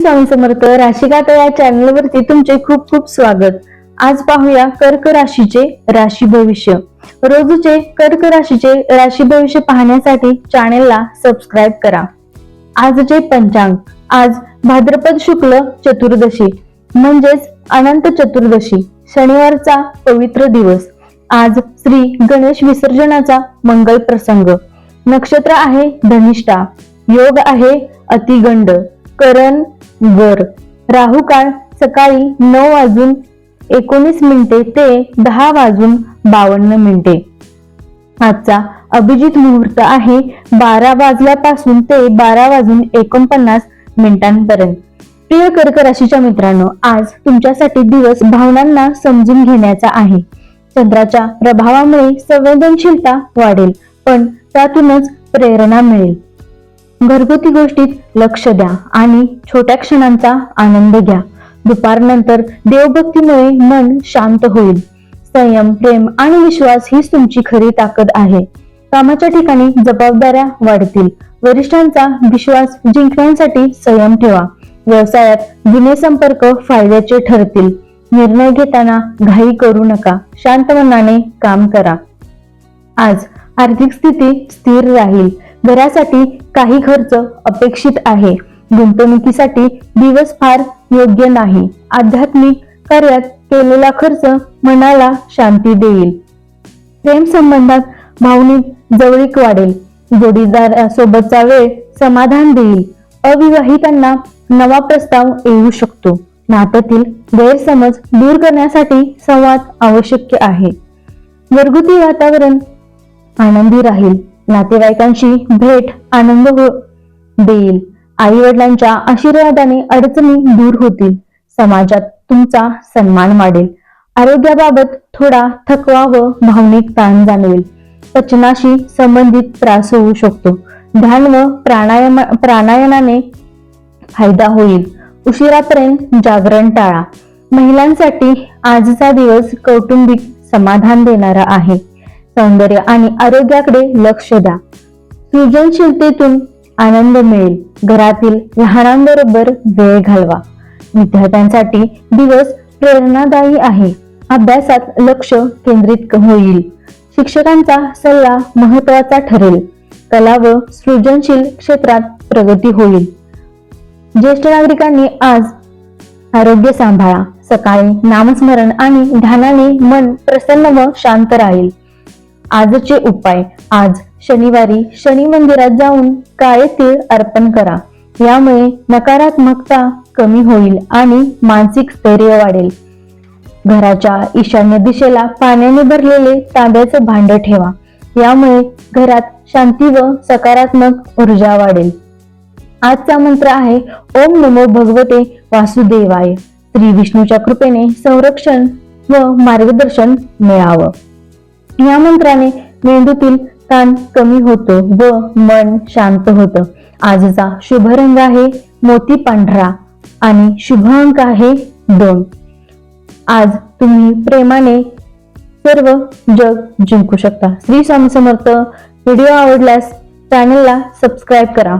स्वामी समर्थ राशीगाथा या चॅनल वरती तुमचे खूप खूप स्वागत. आज पाहूया कर्क राशीचे राशी भविष्य. रोजचे कर्क राशीचे राशी भविष्य पाहण्यासाठी चॅनेलला सबस्क्राईब करा. आजचे पंचांग. आज भाद्रपद शुक्ल चतुर्दशी म्हणजेच अनंत चतुर्दशी शनिवारचा पवित्र दिवस. आज श्री गणेश विसर्जनाचा मंगल प्रसंग. नक्षत्र आहे धनिष्ठा. योग आहे अतिगंड. करण वर. राहू काळ सकाळी नऊ वाजून एकोणीस मिनिटे ते दहा वाजून बावन्न मिनिटे. आजचा अभिजित मुहूर्त आहे बारा वाजल्यापासून ते बारा वाजून एकोणपन्नास मिनिटांपर्यंत. प्रिय कर्क राशीच्या मित्रांनो आज तुमच्यासाठी दिवस भावनांना समजून घेण्याचा आहे. चंद्राच्या प्रभावामुळे संवेदनशीलता वाढेल पण त्यातूनच प्रेरणा मिळेल. घरगुती गोष्टीत लक्ष द्या आणि छोट्या क्षणांचा आनंद घ्या. दुपारनंतर देवभक्तीमुळे मन शांत होईल. संयम प्रेम आणि विश्वास हीच तुमची खरी ताकद आहे. कामाच्या ठिकाणी जबाबदाऱ्या वाढतील. वरिष्ठांचा विश्वास जिंकण्यासाठी संयम ठेवा. व्यवसायात जुने संपर्क फायद्याचे ठरतील. निर्णय घेताना घाई करू नका. शांत मनाने काम करा. आज आर्थिक स्थिती स्थिर राहील. घरासाठी काही खर्च अपेक्षित आहे. गुंतवणुकीसाठी दिवस फार योग्य नाही. आध्यात्मिक कार्यात केलेला खर्च मनाला शांती देईल. प्रेम संबंधात भावनिक जवळीक वाढेल. जोडीदारासोबतचा वेळ समाधान देईल. अविवाहितांना नवा प्रस्ताव येऊ शकतो. नात्यातील गैरसमज दूर करण्यासाठी संवाद आवश्यक आहे. घरगुती वातावरण आनंदी राहील. नातेवाईकांशी भेट आनंद हो देईल. आई वडिलांच्या आशीर्वादाने अडचणी दूर होतील. समाजात तुमचा सन्मान वाढेल. आरोग्याबाबत थोडा थकवा व भावनिक ताण जाणवेल. पचनाशी संबंधित त्रास होऊ शकतो. ध्यान व प्राणायाम प्राणायामाने फायदा होईल. उशिरापर्यंत जागरण टाळा. महिलांसाठी आजचा दिवस कौटुंबिक समाधान देणारा आहे. सौंदर्य आणि आरोग्याकडे लक्ष द्या. सृजनशीलतेतून आनंद मिळेल. घरातील लहानांबरोबर वेळ घालवा. विद्यार्थ्यांसाठी दिवस प्रेरणादायी आहे. अभ्यासात लक्ष केंद्रित होईल. शिक्षकांचा सल्ला महत्त्वाचा ठरेल. कला व सृजनशील क्षेत्रात प्रगती होईल. ज्येष्ठ नागरिकांनी आज आरोग्य सांभाळा. सकाळी नामस्मरण आणि ध्यानाने मन प्रसन्न व शांत राहील. आजचे उपाय. आज शनिवारी शनी मंदिरात जाऊन काळे तीळ अर्पण करा. यामुळे नकारात्मकता कमी होईल आणि मानसिक स्थैर्य वाढेल. घराच्या ईशान्य दिशेला पाण्याने भरलेले तांब्याचं भांड ठेवा. यामुळे घरात शांती व सकारात्मक ऊर्जा वाढेल. आजचा मंत्र आहे ओम नमो भगवते वासुदेवाय. श्री विष्णूच्या कृपेने संरक्षण व मार्गदर्शन मिळावं. या मंत्राने मेंदूतील ताण कमी होतो व मन शांत होतं. आजचा शुभ रंग आहे मोती पांढरा आणि शुभ अंक आहे दोन. आज तुम्ही प्रेमाने सर्व जग जिंकू शकता. श्री स्वामी समर्थ व्हिडिओ आवडल्यास चॅनलला सबस्क्राईब करा.